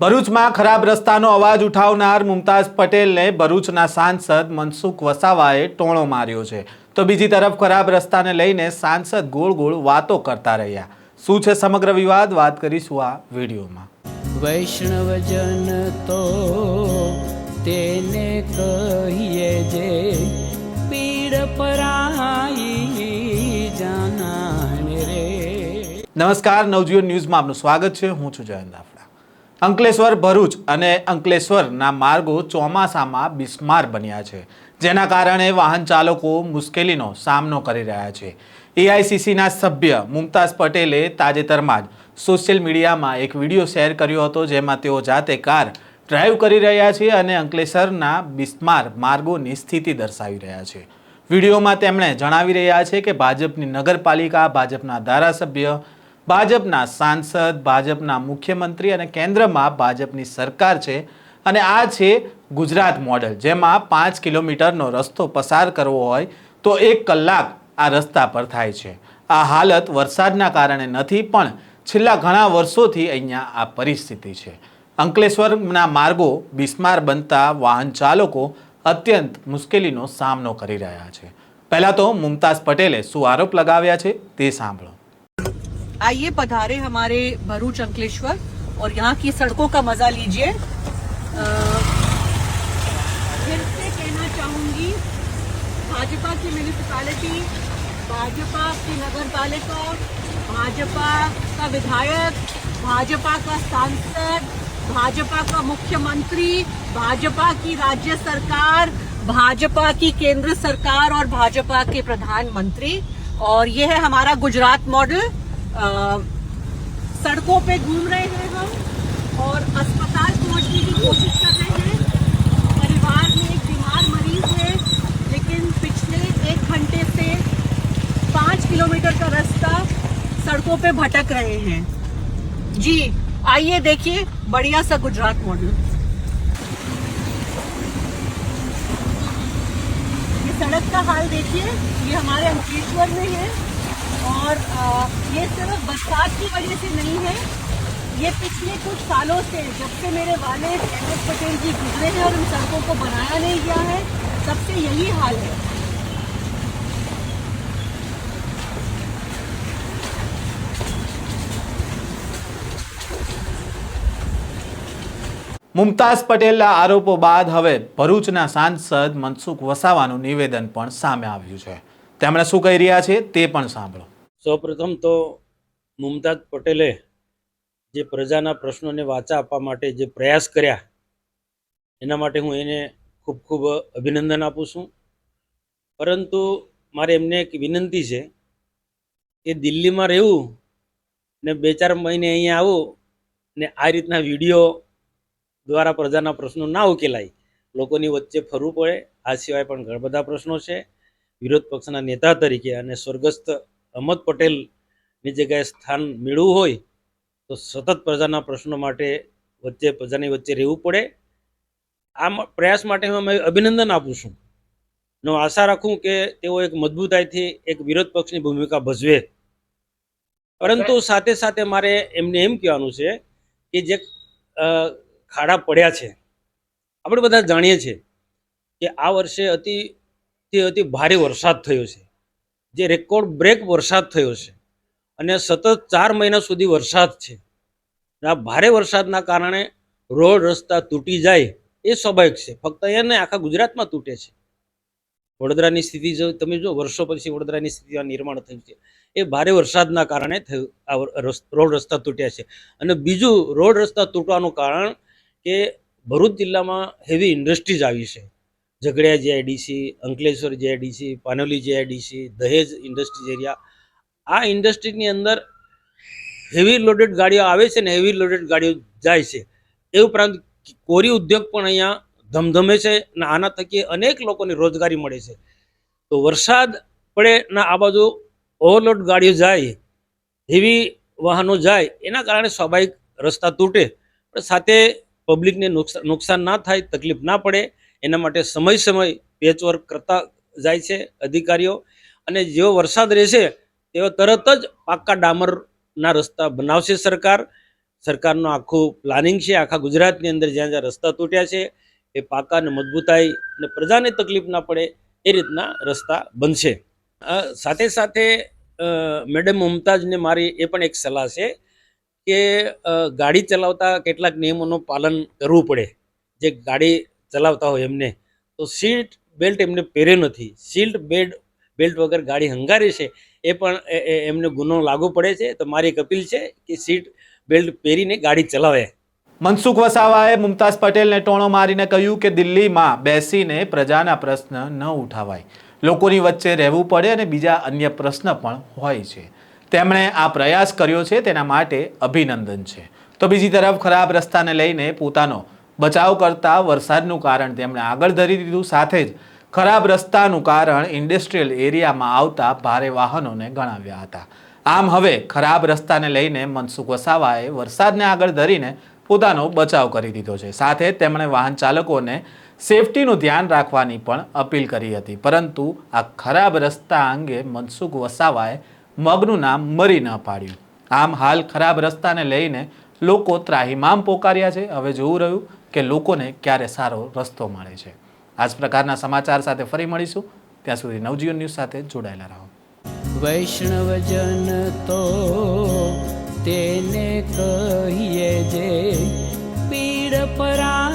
ભરૂચમાં ખરાબ રસ્તાનો અવાજ ઉઠાવનાર મુમતાઝ પટેલને ભરૂચના સાંસદ મનસુખ વસાવાએ ટોણો માર્યો છે. તો બીજી તરફ ખરાબ રસ્તાને લઈને સાંસદ ગોળ ગોળ વાતો કરતા રહ્યા. શું છે સમગ્ર વિવાદ? વાત કરીશું આ વિડીયોમાં. વૈષ્ણવજન તો તેને કહીએ જે પીડ પરાઈ જાનાને રે. નમસ્કાર નવજીવન ન્યૂઝમાં આપનું સ્વાગત છે. હું છું જયંત અંકલેશ્વર ભરૂચ અને અંકલેશ્વરના માર્ગો ચોમાસામાં બિસ્માર બન્યા છે, જેના કારણે વાહન ચાલકો મુશ્કેલીનો સામનો કરી રહ્યા છે. એઆઈસીસીના સભ્ય મુમતાઝ પટેલે તાજેતરમાં જ સોશિયલ મીડિયામાં એક વીડિયો શેર કર્યો હતો, જેમાં તેઓ જાતે કાર ડ્રાઈવ કરી રહ્યા છે અને અંકલેશ્વરના બિસ્માર માર્ગોની સ્થિતિ દર્શાવી રહ્યા છે. વિડીયોમાં તેમણે જણાવી રહ્યા છે કે ભાજપની નગરપાલિકા, ભાજપના ધારાસભ્ય ભાજપના સાંસદ, ભાજપના મુખ્યમંત્રી અને કેન્દ્રમાં ભાજપની સરકાર છે અને આ છે ગુજરાત મોડલ, જેમાં પાંચ કિલોમીટરનો રસ્તો પસાર કરવો હોય તો એક કલાક આ રસ્તા પર થાય છે. આ હાલત વરસાદના કારણે નથી, પણ છેલ્લા ઘણા વર્ષોથી અહીંયા આ પરિસ્થિતિ છે. અંકલેશ્વરના માર્ગો બિસ્માર બનતા વાહન ચાલકો અત્યંત મુશ્કેલીનો સામનો કરી રહ્યા છે. પહેલાં તો મુમતાઝ પટેલે શું આરોપ લગાવ્યા છે તે સાંભળો. आइए पधारे हमारे भरूच अंकलेश्वर और यहाँ की सड़कों का मज़ा लीजिए। फिर से कहना चाहूँगी, भाजपा की म्यूनिसिपैलिटी भाजपा की नगर पालिका भाजपा का विधायक, भाजपा का सांसद, भाजपा का मुख्यमंत्री, भाजपा की राज्य सरकार, भाजपा की केंद्र सरकार और भाजपा के प्रधानमंत्री। और ये है हमारा गुजरात मॉडल। सड़कों पे घूम रहे हैं हम और अस्पताल पहुँचने की कोशिश कर रहे हैं। परिवार में एक बीमार मरीज़ है, लेकिन पिछले एक घंटे से पाँच किलोमीटर का रास्ता सड़कों पे भटक रहे हैं। जी, आइए देखिए, बढ़िया सा गुजरात मॉडल। ये सड़क का हाल देखिए, ये हमारे अंकलेश्वर में है। और अ, ये सिर्फ बरसात की वजह से नहीं है ये पिछले कुछ सालों से जब से मेरे वाले अहमद पटेल जी गुजरे हैं और इन सड़कों को बनाया नहीं गया है तब से यही हाल है મુમતાઝ પટેલના આરોપો બાદ હવે ભરૂચના સાંસદ મનસુખ વસાવાનું નિવેદન પણ સામે આવ્યું છે તેમણે શું કહી રહ્યા છે તે પણ સાંભળો સૌપ્રથમ તો મુમતાઝ પટેલે જે પ્રજાના પ્રશ્નોને વાચા આપવા માટે જે પ્રયાસ કર્યા, એના માટે હું એને ખૂબ ખૂબ અભિનંદન આપું છું. પરંતુ મારે એમને એક વિનંતી છે કે દિલ્હીમાં રહેવું ને બે ચાર મહિને અહીંયા આવું ને આ રીતના વીડિયો દ્વારા પ્રજાના પ્રશ્નો ના ઉકેલાય. લોકોની વચ્ચે ફરવું પડે, આ સિવાય પણ ઘણા બધા પ્રશ્નો છે. વિરોધ પક્ષના નેતા તરીકે અને સ્વર્ગસ્થ અહમદ પટેલની જગ્યાએ સ્થાન મેળવવું હોય તો સતત પ્રજાના પ્રશ્નો માટે વચ્ચે પ્રજાની વચ્ચે રહેવું પડે. આ પ્રયાસ માટે હું અમે અભિનંદન આપું છું. હું આશા રાખું કે તેઓ એક મજબૂતાઈથી એક વિરોધ પક્ષની ભૂમિકા ભજવે. પરંતુ સાથે સાથે મારે એમને એમ કહેવાનું છે કે જે ખાડા પડ્યા છે, આપણે બધા જાણીએ છીએ કે આ વર્ષે અતિ અતિ ભારે વરસાદ થયો છે. જે રેકોર્ડ બ્રેક વરસાદ થયો છે. અને સતત ચાર મહિના સુધી વરસાદ છે. આ ભારે વરસાદના કારણે રોડ, રસ્તા તૂટી જાય એ સ્વાભાવિક છે. ફક્ત અહીંયા નહીં, આખા ગુજરાતમાં તૂટે છે. વડોદરાની સ્થિતિ જો, તમે જો, વર્ષો પછી વડોદરાની સ્થિતિમાં નિર્માણ થયું છે. એ ભારે વરસાદના કારણે થયું આ રોડ, રસ્તા તૂટ્યા છે. અને બીજું, રોડ, રસ્તા તૂટવાનું કારણ કે ભરૂચ જિલ્લામાં હેવી ઇન્ડસ્ટ્રીઝ આવી છે. Jhagadia GIDC Ankleshwar GIDC Panoli GIDC Dahej industries area, આ ઇન્ડસ્ટ્રીની અંદર હેવી લોડેડ ગાડીઓ આવે છે ને હેવી લોડેડ ગાડીઓ જાય છે. એ ઉપરાંત કોરી ઉદ્યોગ પણ અહીંયા ધમધમે છે અને આના થકી અનેક લોકોને રોજગારી મળે છે. તો વરસાદ પડે ના આ બાજુ ઓવરલોડ ગાડીઓ જાય હેવી વાહનો જાય, એના કારણે સ્વાભાવિક રસ્તા તૂટે. પણ સાથે પબ્લિકને નુકસાન ના થાય, તકલીફ ના પડે એના માટે સમય સમય પેચવર્ક કરતા જાય છે અધિકારીઓ. અને જેવો વરસાદ રહેશે, તેવો તરત જ પાક્કા ડામરના રસ્તા બનાવશે સરકાર. સરકારનું આખું પ્લાનિંગ છે, આખા ગુજરાતની અંદર જ્યાં જ્યાં રસ્તા તૂટ્યા છે, એ પાકા અને મજબૂતાઈ અને પ્રજાને તકલીફ ના પડે એ રીતના રસ્તા બનશે. સાથે સાથે મેડમ મુમતાજને મારી એ પણ એક સલાહ છે કે ગાડી ચલાવતા કેટલાક નિયમોનું પાલન કરવું પડે. જે ગાડી ચલાવતા હોય એમને, તો સીટ બેલ્ટ એમને પહેર્યો નથી. સીટ બેડ, બેલ્ટ વગર ગાડી હંગારી છે, એ પણ એમને ગુનો લાગુ પડે છે. તો મારી એક અપીલ છે કે સીટ બેલ્ટ પહેરીને ગાડી ચલાવે. મનસુખ વસાવાએ મુમતાઝ પટેલને ટોણો મારીને કહ્યું કે દિલ્હીમાં બેસીને પ્રજાના પ્રશ્ન ન ઉઠાવાય. લોકોની વચ્ચે રહેવું પડે અને બીજા અન્ય પ્રશ્ન પણ હોય છે. તેમણે આ પ્રયાસ કર્યો છે, તેના માટે અભિનંદન છે. તો બીજી તરફ ખરાબ રસ્તાને લઈને પોતાનો બચાવ કરતા વરસાદનું કારણ તેમણે આગળ ધરી દીધું. સાથે જ ખરાબ રસ્તાનું કારણ ઇન્ડસ્ટ્રીયલ એરિયામાં આવતા ભારે વાહનોને ગણાવ્યા હતા. આમ હવે ખરાબ રસ્તાને લઈને મનસુખ વસાવાએ વરસાદને આગળ ધરીને પોતાનો બચાવ કરી દીધો છે. સાથે તેમણે વાહન ચાલકોને સેફટીનું ધ્યાન રાખવાની પણ અપીલ કરી હતી. પરંતુ આ ખરાબ રસ્તા અંગે મનસુખ વસાવાએ મગનું નામ મરી ન પાડ્યું. આમ હાલ ખરાબ રસ્તાને લઈને લોકો ત્રાહિમામ પોકાર્યા છે. હવે જોવું રહ્યું કે લોકોને ક્યારે સારો રસ્તો મળે છે. આ જ પ્રકારના સમાચાર સાથે ફરી મળીશું. ત્યાં સુધી નવજીવન ન્યૂઝ સાથે જોડાયેલા રહો. વૈષ્ણવજન તો તેને કહીએ જે પીડ પરા